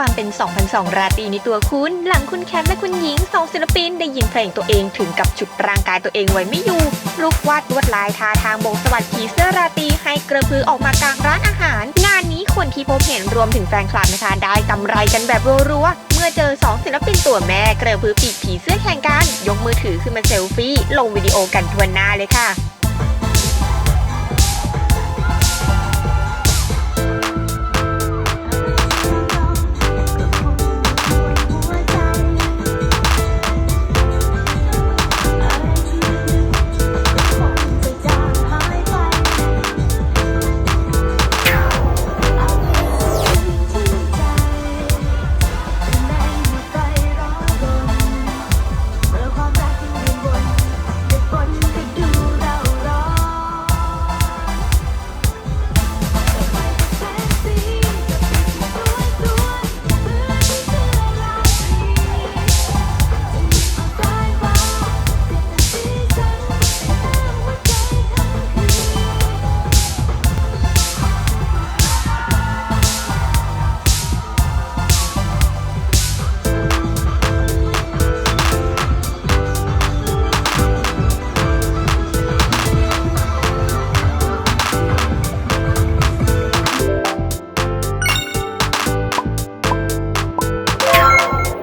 ความเป็น 2002 ราตรีในตัวคุณ หลังคุณแคทและคุณหญิงสองศิลปินได้ยินเพลงตัวเองถึงกับฉุดร่างกายตัวเองไว้ไม่อยู่ ลุกวาดลวดลายทาทางโบกสวัสดผีเสื้อราตรีให้กระพือออกมากลางร้านอาหาร งานนี้คนที่พบเห็นรวมถึงแฟนคลับนะคะ ได้กำไรกันแบบรัวๆเมื่อเจอสองศิลปินตัวแม่กระพือปีกผีเสื้อแข่งกัน ยกมือถือขึ้นมาเซลฟี่ ลงวิดีโอกันทวนหน้าเลยค่ะ